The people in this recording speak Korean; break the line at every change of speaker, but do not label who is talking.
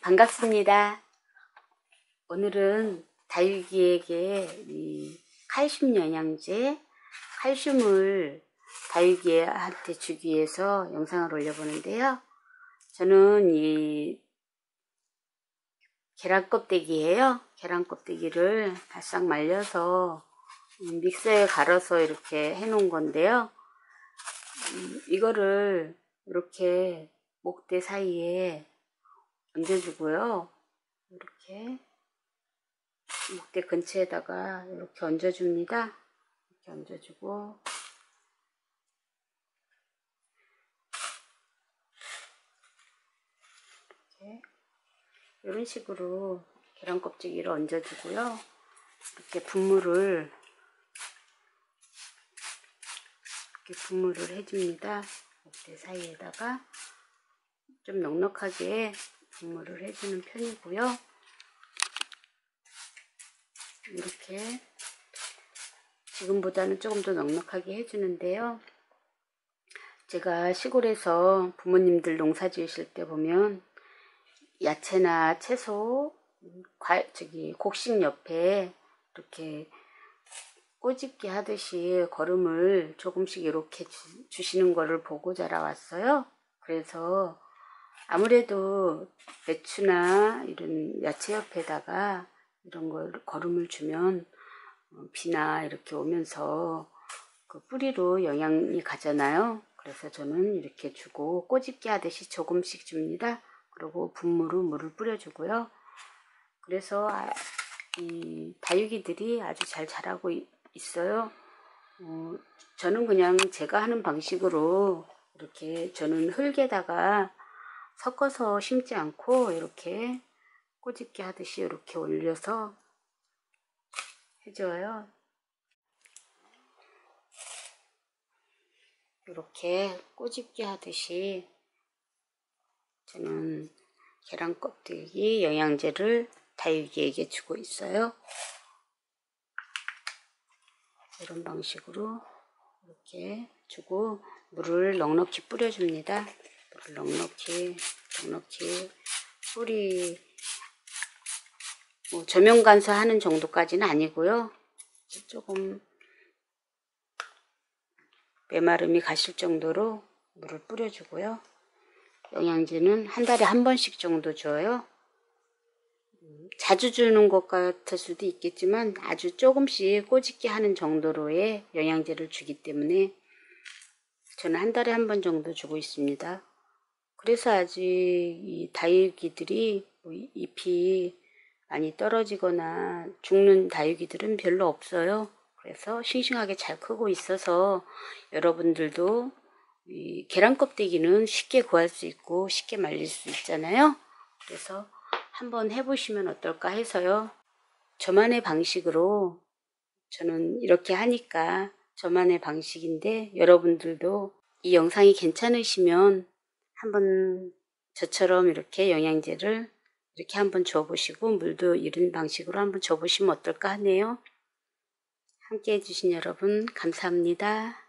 반갑습니다. 오늘은 다육이에게 이 칼슘 영양제, 칼슘을 다육이한테 주기 위해서 영상을 올려보는데요. 저는 이 계란 껍데기예요. 계란 껍데기를 바싹 말려서 믹서에 갈아서 이렇게 해 놓은 건데요. 음, 이거를 이렇게 목대 사이에 얹어주고요. 이렇게 목대 근처에다가 이렇게 얹어줍니다. 이렇게 얹어주고 이렇게 이런 식으로 계란 껍질기를 얹어주고요. 이렇게 분무를 이렇게 분무를 해줍니다. 목대 사이에다가 좀 넉넉하게 분무를 해주는 편이고요. 이렇게 지금보다는 조금 더 넉넉하게 해주는데요. 제가 시골에서 부모님들 농사 지으실 때 보면 야채나 채소, 과, 저기 곡식 옆에 이렇게 꼬집기 하듯이 거름을 조금씩 이렇게 주, 시는 거를 보고 자라왔어요. 그래서 아무래도 배추나 이런 야채 옆에다가 이런 걸 거름을 주면 어, 비나 이렇게 오면서 그 뿌리로 영향이 가잖아요. 그래서 저는 이렇게 주고 꼬집기 하듯이 조금씩 줍니다. 그리고 분무로 물을 뿌려주고요. 그래서 아, 이 다육이들이 아주 잘 자라고 있어요. 어, 저는 그냥 제가 하는 방식으로 이렇게 저는 흙에다가 섞어서 심지 않고 이렇게 꼬집기 하듯이 이렇게 올려서 해줘요. 이렇게 꼬집기 하듯이 저는 계란 껍데기 영양제를 다육이에게 주고 있어요. 이런 방식으로 이렇게 주고 물을 넉넉히 뿌려줍니다. 넉넉히 넉넉히 뿌리 뭐 조명 간수하는 정도까지는 아니고요. 조금 메마름이 가실 정도로 물을 뿌려주고요. 영양제는 한 달에 한 번씩 정도 줘요. 자주 주는 것 같을 수도 있겠지만 아주 조금씩 꼬집게 하는 정도로의 영양제를 주기 때문에 저는 한 달에 한 번 정도 주고 있습니다. 그래서 아직 이 다육이들이 뭐 잎이 많이 떨어지거나 죽는 다육이들은 별로 없어요. 그래서 싱싱하게 잘 크고 있어서 여러분들도 이 계란 껍데기는 쉽게 구할 수 있고 쉽게 말릴 수 있잖아요. 그래서 한번 해보시면 어떨까 해서요. 저만의 방식으로 저는 이렇게 하니까 저만의 방식인데 여러분들도 이 영상이 괜찮으시면 한번 저처럼 이렇게 영양제를 이렇게 한번 줘보시고 물도 이런 방식으로 한번 줘보시면 어떨까 하네요. 함께 해주신 여러분 감사합니다.